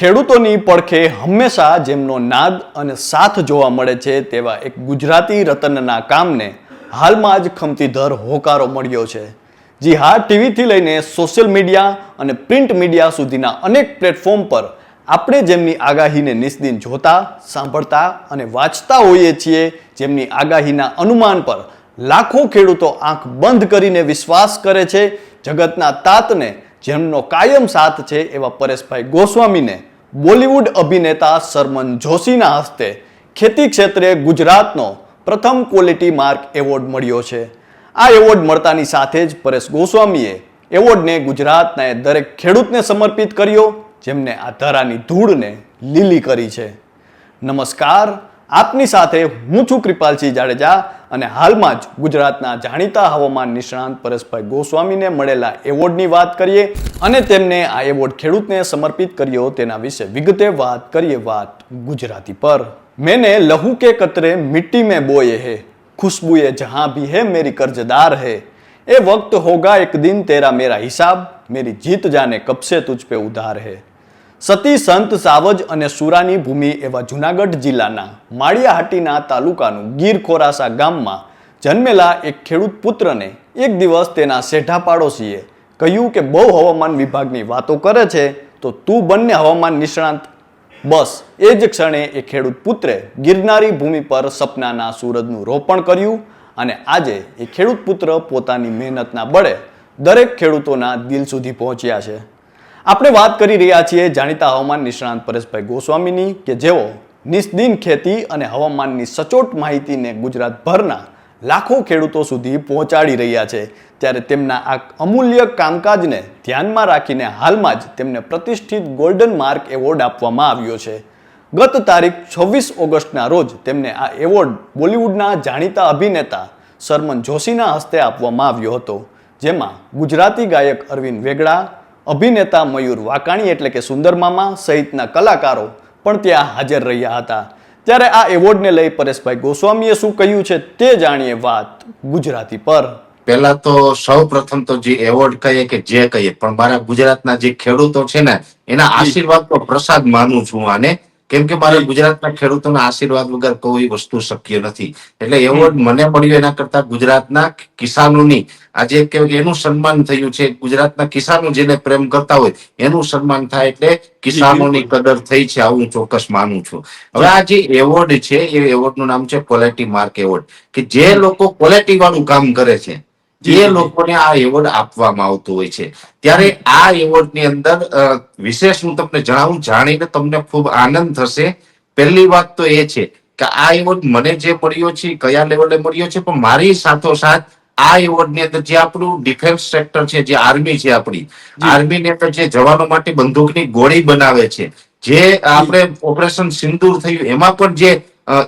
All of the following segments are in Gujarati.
ખેડૂતોની પડખે હંમેશા જેમનો નાદ અને સાથ જોવા મળે છે તેવા એક ગુજરાતી રતનના કામને હાલમાં જ ખમતીધર હોકારો મળ્યો છે. જી હા, ટીવીથી લઈને સોશિયલ મીડિયા અને પ્રિન્ટ મીડિયા સુધીના અનેક પ્લેટફોર્મ પર આપણે જેમની આગાહીને નિસ્દિન જોતા, સાંભળતા અને વાંચતા હોઈએ છીએ, જેમની આગાહીના અનુમાન પર લાખો ખેડૂતો આંખ બંધ કરીને વિશ્વાસ કરે છે, જગતના તાતને જેમનો કાયમ સાથ છે એવા પરેશભાઈ ગોસ્વામીને બોલિવૂડ અભિનેતા સરમન જોશીના હસ્તે ખેતી ક્ષેત્રે ગુજરાતનો પ્રથમ ક્વોલિટી માર્ક એવોર્ડ મળ્યો છે. આ એવોર્ડ મળતાની સાથે જ પરેશ ગોસ્વામીએ એવોર્ડને ગુજરાતના દરેક ખેડૂતને સમર્પિત કર્યો, જેમને આ ધરાની ધૂળને લીલી કરી છે. નમસ્કાર, આપની સાથે હું છું કૃપાલસિંહ જાડેજા. અને હાલમાં જ ગુજરાતના જાણીતા હવામાન નિષ્ણાંત પરેશભાઈ ગોસ્વામીને મળેલા એવોર્ડની વાત કરીએ અને તેમને આ એવોર્ડ ખેડૂતને સમર્પિત કર્યો તેના વિશે વિગતે વાત કરીએ વાત ગુજરાતી પર. મેને લહુ કે કતરે મિટ્ટી મેં બોયે હે, ખુશ્બુએ જહાં ભી હે મેરી કર્જદાર હે. એ વક્ત હોગા એક દિન તેરા મેરા હિસાબ, મેરી જીત જાને કબસે તુજ પે ઉધાર હે. સતી સંત સાવજ અને સુરાની ભૂમિ એવા જુનાગઢ જિલ્લાના માળિયાહાટીના તાલુકાનું ગીર ખોરાસા ગામમાં જન્મેલા એક ખેડૂત પુત્રને એક દિવસ તેના શેઠા પાડોશીએ કહ્યું કે બહુ હવામાન વિભાગની વાતો કરે છે, તો તું બંને હવામાન નિષ્ણાંત. બસ, એ જ ક્ષણે એ ખેડૂત પુત્રે ગિરનારી ભૂમિ પર સપનાના સૂરજનું રોપણ કર્યું અને આજે એ ખેડૂત પુત્ર પોતાની મહેનતના બળે દરેક ખેડૂતોના દિલ સુધી પહોંચ્યા છે. આપણે વાત કરી રહ્યા છીએ જાણીતા હવામાન નિષ્ણાંત પરેશભાઈ ગોસ્વામીની કે જેઓ નિસ્દિન ખેતી અને હવામાનની સચોટ માહિતીને ગુજરાતભરના લાખો ખેડૂતો સુધી પહોંચાડી રહ્યા છે, ત્યારે તેમના આ અમૂલ્ય કામકાજને ધ્યાનમાં રાખીને હાલમાં જ તેમને પ્રતિષ્ઠિત ગોલ્ડન માર્ક એવોર્ડ આપવામાં આવ્યો છે. ગત તારીખ છવ્વીસ ઓગસ્ટના રોજ તેમને આ એવોર્ડ બોલિવૂડના જાણીતા અભિનેતા સરમન જોશીના હસ્તે આપવામાં આવ્યો હતો, જેમાં ગુજરાતી ગાયક અરવિંદ વેગડા અભિનેતા મયુર વાકાણી એટલે કે સુંદર મામા સહિતના કલાકારો પણ ત્યાં હાજર રહ્યા હતા. ત્યારે આ એવોર્ડને લઈ પરેશભાઈ ગોસ્વામીએ શું કહ્યું છે તે જાણીએ વાત ગુજરાતી પર. પહેલા તો સૌ પ્રથમ તો જે એવોર્ડ કહીએ કે જે કહીએ પણ મારા ગુજરાતના જે ખેડૂતો છે ને એના આશીર્વાદ તો પ્રસાદ માનું છું આને. કેમ કે મારે ગુજરાતના ખેડૂતોના આશીર્વાદ વગર કોઈ વસ્તુ શક્ય નથી. એટલે એવોર્ડ મને મળ્યો એના કરતા ગુજરાતના કિસાનોની આજે કહેવાય કે એનું સન્માન થયું છે. ગુજરાતના કિસાનો જેને પ્રેમ કરતા હોય એનું સન્માન થાય એટલે કિસાનોની કદર થઈ છે. આવું હું ચોક્કસ માનું છું. હવે આ જે એવોર્ડ છે એ એવોર્ડનું નામ છે ક્વોલિટી માર્ક એવોર્ડ કે જે લોકો ક્વોલિટી વાળું કામ કરે છે. એ લોકોને આ એવોર્ડ આપવામાં આવતો હોય છે. ત્યારે આ એવોર્ડની અંદર વિશેષ હું તમને જણાવું જાણીને તમને ખૂબ આનંદ થશે. પહેલી વાત તો એ છે કે આ એવોર્ડ મને જે મળ્યો છે કયા લેવલે મળ્યો છે પણ મારી સાથોસાથ આ એવોર્ડની અંદર જે આપણું ડિફેન્સ સેક્ટર છે જે આર્મી છે આપણી આર્મી ની અંદર જે જવાનો માટે બંદૂકની ગોળી બનાવે છે જે. આપણે ઓપરેશન સિંદૂર થયું એમાં પણ જે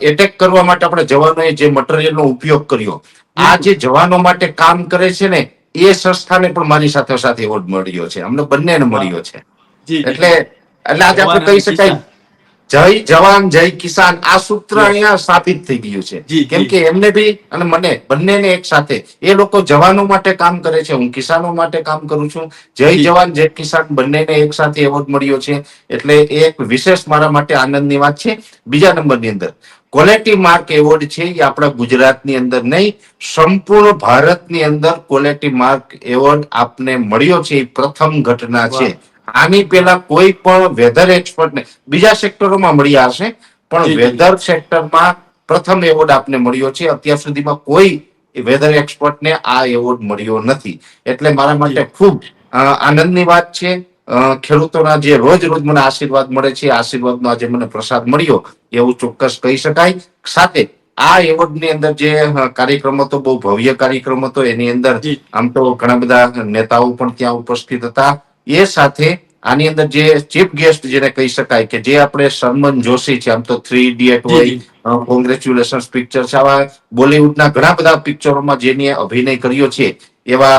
એટેક કરવા માટે આપણે જવાનોએ જે મટીરિયલનો ઉપયોગ કર્યો આ જે જવાનો માટે કામ કરે છે ને એ સંસ્થાને પણ મારી સાથે સાથે એવોર્ડ મળ્યો છે. અમને બંનેને મળ્યો છે. એટલે એટલે આજે આપણે કહી શકાય જય જવાન જય કિસાન. આ સૂત્ર અહીંયા સ્થાપિત થઈ ગયું છે. કેમ કે એમને બી અને મને બંનેને એક સાથે. એ લોકો જવાનો માટે કામ કરે છે હું કિસાનો માટે કામ કરું છું. જય જવાન જય કિસાન બંનેને એક સાથે એવોર્ડ મળ્યો છે. એટલે એ એક વિશેષ મારા માટે આનંદની વાત છે. બીજા નંબરની અંદર ક્વોલિટી માર્ક એવોર્ડ છે એ આપણા ગુજરાતની અંદર નહીં સંપૂર્ણ ભારતની અંદર ક્વોલિટી માર્ક એવોર્ડ આપને મળ્યો છે. એ પ્રથમ ઘટના છે. આની પેલા કોઈ પણ વેધર એક્સપર્ટ ને બીજા સેક્ટરોમાં મળ્યા હશે પણ વેધર સેક્ટરમાં પ્રથમ એવોર્ડ આપને મળ્યો છે. અત્યાર સુધીમાં કોઈ વેધર એક્સપર્ટને આ એવોર્ડ મળ્યો નથી. એટલે મારા માટે ખૂબ આનંદની વાત છે. ખેડૂતોના જે રોજ રોજ મને આશીર્વાદ મળે છે આશીર્વાદનો આજે મને પ્રસાદ મળ્યો એવું ચોક્કસ કહી શકાય. સાથે આ એવોર્ડની અંદર જે કાર્યક્રમ હતો બહુ ભવ્ય કાર્યક્રમ હતો એની અંદર આમ તો ઘણા બધા નેતાઓ પણ ત્યાં ઉપસ્થિત હતા. એ સાથે આની અંદર જે ચીફ ગેસ્ટ જેને કહી શકાય કે જે આપણે સરમન જોશી છે આમ તો થ્રી ઇડિયટ હોય કોંગ્રેચ્યુલેશન પિક્ચર છે. આવા બોલિવૂડના ઘણા બધા પિક્ચરોમાં જેની અભિનય કર્યો છે એવા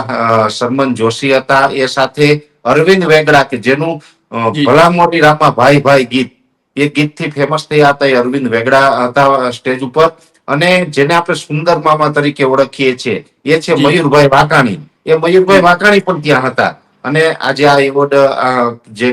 સરમન જોશી હતા. એ સાથે અરવિંદ વેગડા કે જેનું અ, ભલા મોટી રામા ભાઈ ભાઈ ગીત એ ગીતથી ફેમસ થયા હતા એ અરવિંદ વેગડા હતા સ્ટેજ ઉપર. અને જેને આપણે સુંદર મામા તરીકે ઓળખીએ છીએ એ છે મયુરભાઈ વાકાણી એ મયુરભાઈ વાકાણી પણ ત્યાં હતા. અને આજે આ એવોર્ડ જે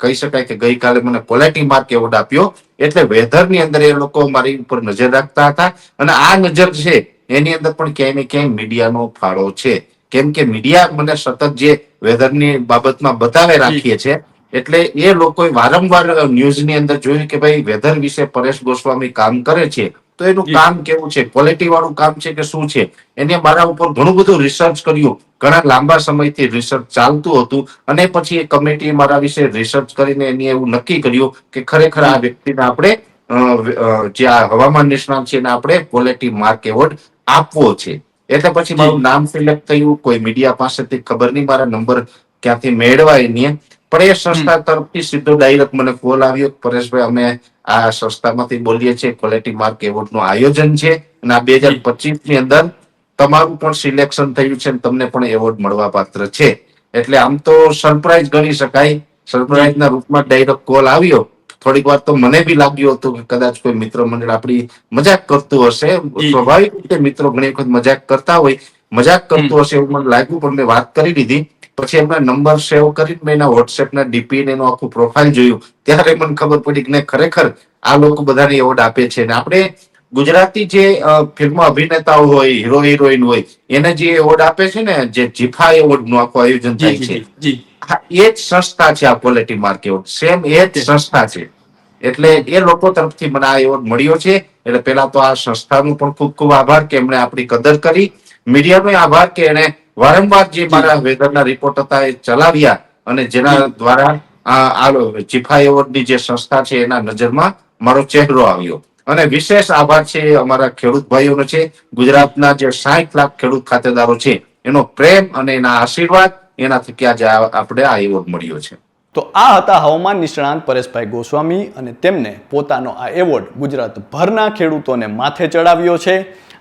કહી શકાય કે ગઈકાલે મને ક્વોલિટી માર્ક એવોર્ડ આપ્યો, એટલે વેધરની અંદર એ લોકો મારી ઉપર નજર રાખતા હતા. અને આ નજર છે, એની અંદર પણ ક્યાંય ને ક્યાંય મીડિયાનો ફાળો છે. કેમ કે મીડિયા મને સતત જે વેધરની બાબતમાં બતાવે રાખીએ છે, એટલે એ લોકોએ વારંવાર ન્યૂઝની અંદર જોયું કે ભાઈ વેધર વિશે પરેશ ગોસ્વામી કામ કરે છે તો એનું કામ કેવું છે? ક્વોલિટી વાળું કામ છે કે શું છે? એને મારા ઉપર ઘણું બધું રિસર્ચ કર્યું. ઘણા લાંબા સમયથી રિસર્ચ ચાલતું હતું અને પછી એ કમિટી મારા વિશે રિસર્ચ કરીને એની એવું નક્કી કર્યું કે ખરેખર આ વ્યક્તિને આપણે જે આ હવામાન નિષ્ણાત છે એને આપણે ક્વોલિટી માર્ક એવોર્ડ આપવો છે. એટલે પછી મારું નામ સિલેક્ટ થયું. કોઈ મીડિયા પાસેથી ખબર નહીં મારા નંબર ક્યાંથી મેળવાય નહીં પણ એ સંસ્થા તરફથી સીધો ડાયરેક્ટ મને કોલ આવ્યો પરેશભાઈ અમે આ સંસ્થામાંથી બોલીએ છીએ ક્વોલિટી માર્ક એવોર્ડનું આયોજન છે અને આ બે હજાર પચીસની અંદર તમારું પણ સિલેક્શન થયું છે તમને પણ એવોર્ડ મળવા પાત્ર છે. એટલે આમ તો સરપ્રાઈઝ ગણી શકાય. સરપ્રાઈઝ ના રૂપમાં ડાયરેક્ટ કોલ આવ્યો. થોડીક વાર તો મને બી લાગ્યું હતું કે કદાચ કોઈ મિત્ર મંડળ આપણી મજાક કરતું હશે. સ્વાભાવિક રીતે મિત્રો ઘણી વખત મજાક કરતા હોય. મજાક કરતું હશે એવું મને લાગ્યું પણ મેં વાત કરી દીધી પછી એમના નંબર સેવ કરીને મેં એના વોટ્સએપના ના ડીપી ને એનું આખું પ્રોફાઇલ જોયું. ત્યારે મને ખબર પડી કે ખરેખર આ લોકો બધાને એવોર્ડ આપે છે. ને આપણે ગુજરાતી જે ફિલ્મ અભિનેતાઓ હોય હીરો હિરોઈન હોય એને જે એવોર્ડ આપે છે ને જે જીફા એવોર્ડનું આખું આયોજન થાય છે. એ જ સંસ્થા છે આ ક્વોલિટી માર્ક એવોર્ડ સેમ એ જ સંસ્થા છે. એટલે એ લોકો તરફથી મને આ એવોર્ડ મળ્યો છે. એટલે પેલા તો આ સંસ્થાનો પણ ખૂબ ખૂબ આભાર કે એમણે આપણી કદર કરી. મીડિયાનો આભાર કે એને વારંવાર જે મારા વેધરના રિપોર્ટ હતા એ ચલાવ્યા અને જેના દ્વારા આ ચીફા એવોર્ડની જે સંસ્થા છે એના નજરમાં મારો ચહેરો આવ્યો. અને વિશેષ આભાર છે અમારા ખેડૂત ભાઈઓનો છે. ગુજરાતના જે સાહીઠ લાખ ખેડૂત ખાતેદારો છે એનો પ્રેમ અને એના આશીર્વાદ એનાથી થકી આજે આપણે આ એવોર્ડ મળ્યો છે. તો આ હતા હવામાન નિષ્ણાંત પરેશભાઈ ગોસ્વામી અને તેમને પોતાનો આ એવોર્ડ ગુજરાતભરના ખેડૂતોને માથે ચડાવ્યો છે.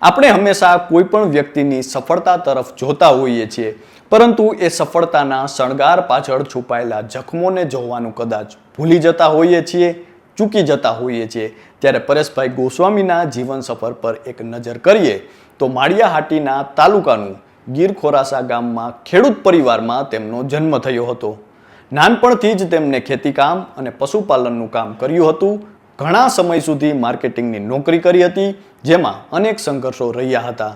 આપણે હંમેશા કોઈ પણ વ્યક્તિની સફળતા તરફ જોતા હોઈએ છીએ, પરંતુ એ સફળતાના શણગાર પાછળ છુપાયેલા જખમોને જોવાનું કદાચ ભૂલી જતા હોઈએ છીએ, ચૂકી જતા હોઈએ છીએ. ત્યારે પરેશભાઈ ગોસ્વામીના જીવન સફર પર એક નજર કરીએ, તો માળિયાહાટીના તાલુકાનું ગીર ખોરાસા ગામમાં ખેડૂત પરિવારમાં તેમનો જન્મ થયો હતો. નાનપણથી જ તેમને ખેતીકામ અને પશુપાલનનું કામ કર્યું હતું. ઘણા સમય સુધી માર્કેટિંગની નોકરી કરી હતી, જેમાં અનેક સંઘર્ષો રહ્યા હતા.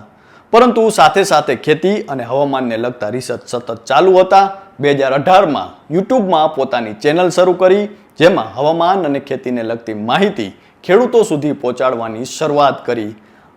પરંતુ સાથે સાથે ખેતી અને હવામાનને લગતા રિસર્ચ સતત ચાલુ હતા. બે હજાર અઢારમાં યુટ્યુબમાં પોતાની ચેનલ શરૂ કરી, જેમાં હવામાન અને ખેતીને લગતી માહિતી ખેડૂતો સુધી પહોંચાડવાની શરૂઆત કરી.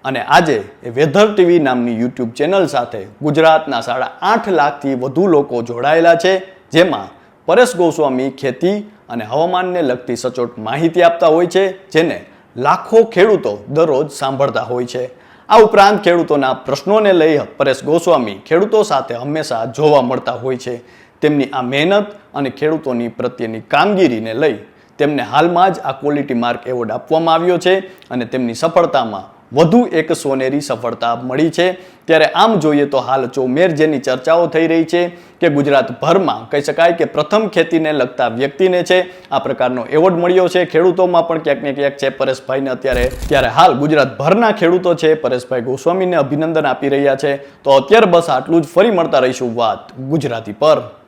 અને આજે એ વેધર ટીવી નામની યુટ્યુબ ચેનલ સાથે ગુજરાતના સાડા આઠ લાખથી વધુ લોકો જોડાયેલા છે, જેમાં પરેશ ગોસ્વામી ખેતી અને હવામાનને લગતી સચોટ માહિતી આપતા હોય છે, જેને લાખો ખેડૂતો દરરોજ સાંભળતા હોય છે. આ ઉપરાંત ખેડૂતોના પ્રશ્નોને લઈ પરેશ ગોસ્વામી ખેડૂતો સાથે હંમેશા જોવા મળતા હોય છે. તેમની આ મહેનત અને ખેડૂતોની પ્રત્યેની કામગીરીને લઈ તેમને હાલમાં જ આ ક્વોલિટી માર્ક એવોર્ડ આપવામાં આવ્યો છે અને તેમની સફળતામાં વધુ એક સોનેરી સફળતા મળી છે. ત્યારે આમ જોઈએ તો હાલ ચોમેર જેની ચર્ચાઓ થઈ રહી છે કે ગુજરાતભરમાં કહી શકાય કે પ્રથમ ખેતીને લગતા વ્યક્તિને છે, આ પ્રકારનો એવોર્ડ મળ્યો છે. ખેડૂતોમાં પણ ક્યાંક ને ક્યાંક છે પરેશભાઈને અત્યારે, ત્યારે હાલ ગુજરાતભરના ખેડૂતો છે, પરેશભાઈ ગોસ્વામીને અભિનંદન આપી રહ્યા છે. તો અત્યારે બસ આટલું જ. ફરી મળતા રહીશું વાત ગુજરાતી પર.